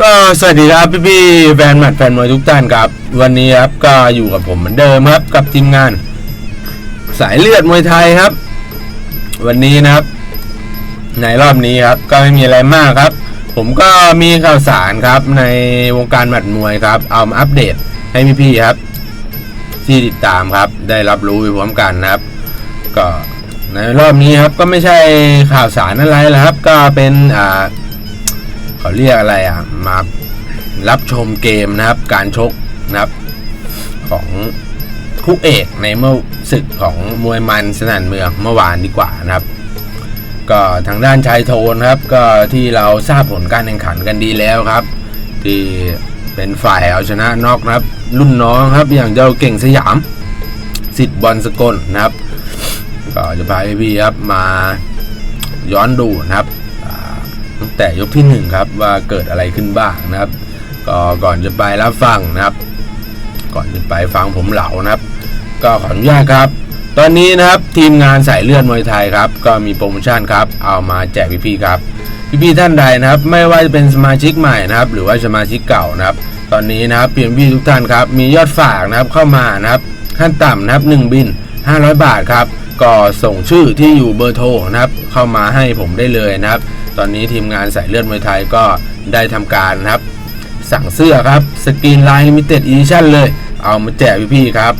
ก็สวัสดีครับพี่พี่แฟนหมัดแฟนมวยทุกท่านครับ วันนี้ครับก็อยู่กับผมเหมือนเดิมครับ กับทีมงาน สายเลือดมวยไทยครับ วันนี้นะครับ ในรอบนี้ครับ ก็ไม่มีอะไรมากครับ ผมก็มีข่าวสารครับ ในวงการหมัดมวยครับ เอามาอัปเดตให้พี่พี่ครับ ที่ติดตามครับ ได้รับรู้ไปพร้อมกันนะครับ ก็ในรอบนี้ครับก็ไม่ใช่ข่าวสารอะไรแล้วครับ ก็เป็นอ่า เขาเรียกอะไรอะ มารับชมเกมนะครับ การชกนะครับ ของคู่เอกในเมื่อศึกของมวยมันสนั่นเมืองเมื่อวานดีกว่านะครับ ก็ทางด้านชายโทนครับ ก็ที่เราทราบผลการแข่งขันกันดีแล้วครับ ที่เป็นฝ่ายเอาชนะนอกนะครับ รุ่นน้องครับอย่างเจ้าเก่งสยามสิทธิ์บอลสกลนะครับ ก็จะพาพี่ครับมาย้อนดูนะครับ ตั้งแต่ยกที่หนึ่งครับว่าเกิดอะไรขึ้นบ้างนะครับ ก็ก่อนจะไปรับฟังนะครับ ก่อนจะไปฟังผมเหล่านะครับ ก็ขออนุญาตครับ ตอนนี้นะครับทีมงานสายเลือดมวยไทยครับ ก็มีโปรโมชั่นครับ เอามาแจกพี่ๆครับ พี่ๆท่านใดนะครับ ไม่ว่าจะเป็นสมาชิกใหม่นะครับ หรือว่าสมาชิกเก่านะครับ ตอนนี้นะครับเพียงพี่ทุกท่านครับ มียอดฝากนะครับเข้ามานะครับ ขั้นต่ำนะครับ 1 บิน 500 บาทครับก็ส่งชื่อที่อยู่เบอร์โทรนะครับ เข้ามาให้ผมได้เลยนะครับ ตอนนี้ทีมงานสายเลือดมวยไทยก็ได้ทำการครับ สั่งเสื้อครับสกรีนไลน์ลิมิเต็ดอีดิชั่นเลย เอามาแจกพี่ๆครับ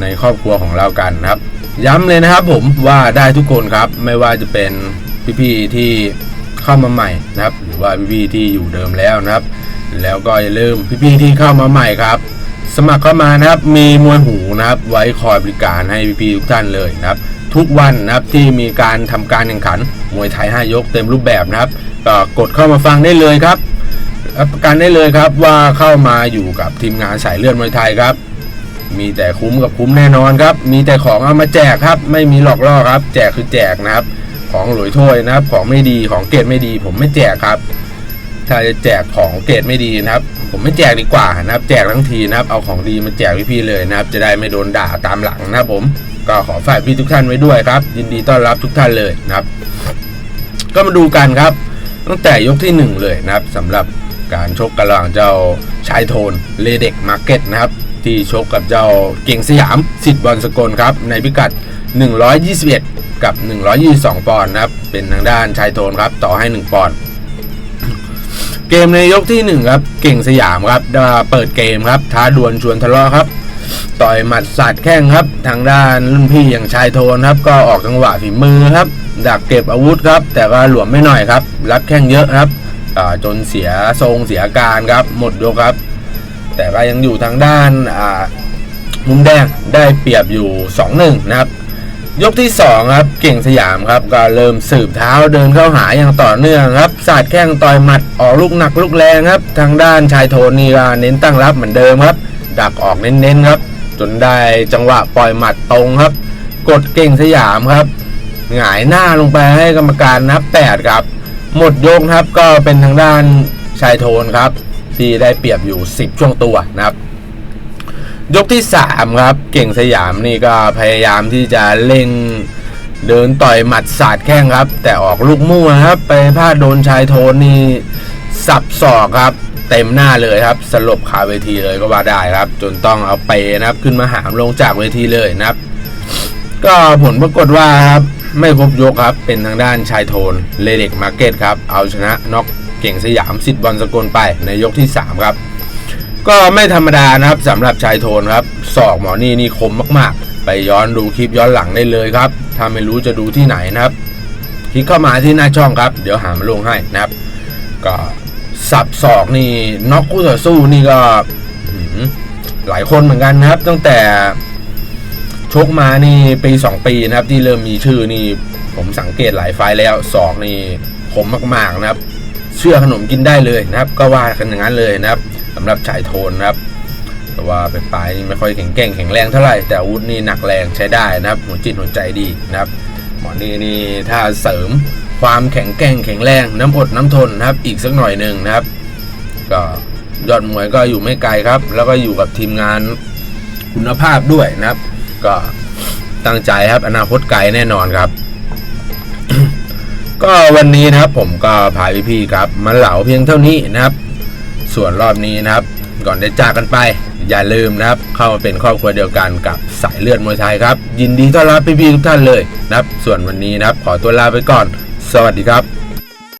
ในครอบครัวของเรากันครับ ย้ำเลยนะครับผมว่าได้ทุกคนครับ ไม่ว่าจะเป็นพี่ๆที่เข้ามาใหม่นะครับ หรือว่าพี่ๆที่อยู่เดิมแล้วนะครับ แล้วก็อย่าลืมพี่ๆที่เข้ามาใหม่ครับสมัครเข้ามานะครับ มีมวยหูนะครับ ไว้คอยบริการให้พี่ๆทุกท่านเลยนะครับ ทุกวันนะครับที่มีการทำการแข่งขันมวยไทย 5 ยกเต็มรูปแบบนะครับก็กดเข้ามาฟังได้เลยครับรับประกันได้เลยครับว่าเข้ามาอยู่กับทีมงานสายเลือดมวยไทยครับ มีแต่คุ้มกับคุ้มแน่นอนครับ มีแต่ของเอามาแจกครับ ไม่มีหลอกล่อครับ แจกคือแจกนะครับ ของหลวยถ้วยนะครับ ของไม่ดีของเกรดไม่ดี ผมไม่แจกครับ ถ้าจะแจกของเกรดไม่ดีนะครับ ผมไม่แจกดีกว่านะครับ แจกทั้งทีนะครับ เอาของดีมาแจกพี่ๆเลยนะครับ จะได้ไม่โดนด่าตามหลังนะครับผม ก็ขอฝากพี่ทุกท่านไว้ด้วยครับ ยินดีต้อนรับทุกท่านเลยนะครับ ก็มาดูกันครับ ตั้งแต่ยกที่หนึ่งเลยนะครับสำหรับการชกกันระหว่างเจ้าชายโทนเลเด็กมาร์เก็ตนะครับ ที่ชกกับเจ้าเก่งสยามสิทธิ์บอลสกลครับ ในพิกัด 121 กับ 122 ปอนด์นะครับ เป็นทางด้านชายโทนครับ ต่อให้ 1 ปอนด์เกมในยกที่ 1 ครับ เก่งสยามครับเปิดเกมครับ ท้าดวลชวนทะเลาะครับ ต่อยหมัดสาดแข้งครับ ทางด้านรุ่นพี่อย่างชายโทนครับ ก็ออกจังหวะฝีมือครับ ดักเก็บอาวุธครับ แต่ก็หลวมไม่หน่อยครับ รับแข้งเยอะครับจนเสียทรงเสียการครับ หมดยกครับ แต่ก็ยังอยู่ทางด้านมุมแดงได้เปรียบอยู่2-1นะครับยกที่2ครับเก่งสยามครับก็เริ่มสืบเท้าเดินเข้าหาอย่างต่อเนื่องครับสาดแข้งต่อยหมัดออกลูกหนักลูกแรงครับ ทางด้านชายโทนนี่ก็เน้นตั้งรับเหมือนเดิมครับ ดักออกเน้นๆครับ จนได้จังหวะปล่อยหมัดตรงครับ กดเก่งสยามครับ หงายหน้าลงไปให้กรรมการนับแปดครับ หมดยกครับก็เป็นทางด้านชายโทนครับ ที่ได้เปรียบอยู่ 10 ช่วงตัวนะครับ ยกที่ 3 ครับ เก่งสยามนี่ก็พยายามที่จะเล่งเดินต่อยหมัดสาดแข้งครับ แต่ออกลูกมั่วครับ ไปพลาดโดนชายโทนนี่สับศอกครับ เต็มหน้าเลยครับสลบคาเวทีเลยก็ว่าได้ครับ จนต้องเอาเปนะครับ ขึ้นมาหามลงจากเวทีเลยนะครับ ก็ผลปรากฏว่าครับไม่ครบยกครับ เป็นทางด้านชายโทนเลเด็กมาร์เก็ตครับ เอาชนะน็อกเก่งสยามสิทธิ์บอลสกลไปในยกที่ 3 ครับ ก็ไม่ธรรมดานะครับสำหรับชายโทนครับศอกหมอนี่นี่คมมาก ๆ ไปย้อนดูคลิปย้อนหลังได้เลยครับ ถ้าไม่รู้จะดูที่ไหนนะครับ คลิกเข้ามาที่หน้าช่องครับ เดี๋ยวหามาลงให้นะครับ ก็ สับศอกนี่น็อกคู่ต่อสู้นี่ก็หลายคนเหมือนกันนะครับ ตั้งแต่ชกมานี่ปี2ปีนะครับ ที่เริ่มมีชื่อนี่ ผมสังเกตหลายไฟแล้วศอกนี่คมมากๆนะครับ เชื่อขนมกินได้เลยนะครับ ก็ว่ากันอย่างนั้นเลยนะครับสำหรับชายโทนนะครับ แต่ว่าไปปลายนี่ไม่ค่อยแข็งแกร่งแข็งแรงเท่าไหร่แต่อาวุธนี่หนักแรงใช้ได้นะครับหัวจิตหัวใจดีนะครับหมอนี่นี่ถ้าเสริม ความแข็งแกร่งแข็งแรงน้ำอดน้ำทนนะครับอีกสักหน่อยหนึ่งนะครับ ก็ยอดมวยก็อยู่ไม่ไกลครับ แล้วก็อยู่กับทีมงานคุณภาพด้วยนะครับ ก็ตั้งใจครับอนาคตไกลแน่นอนครับ ก็วันนี้นะครับผมก็พาพี่ๆครับมาเหลาเพียงเท่านี้นะครับ ส่วนรอบนี้นะครับ ก่อนจะจากกันไปอย่าลืมนะครับ เข้ามาเป็นครอบครัวเดียวกันกับสายเลือดมวยไทยครับ ยินดีต้อนรับพี่ๆทุกท่านเลยนะครับ ส่วนวันนี้นะครับ ขอตัวลาไปก่อน สวัสดีครับ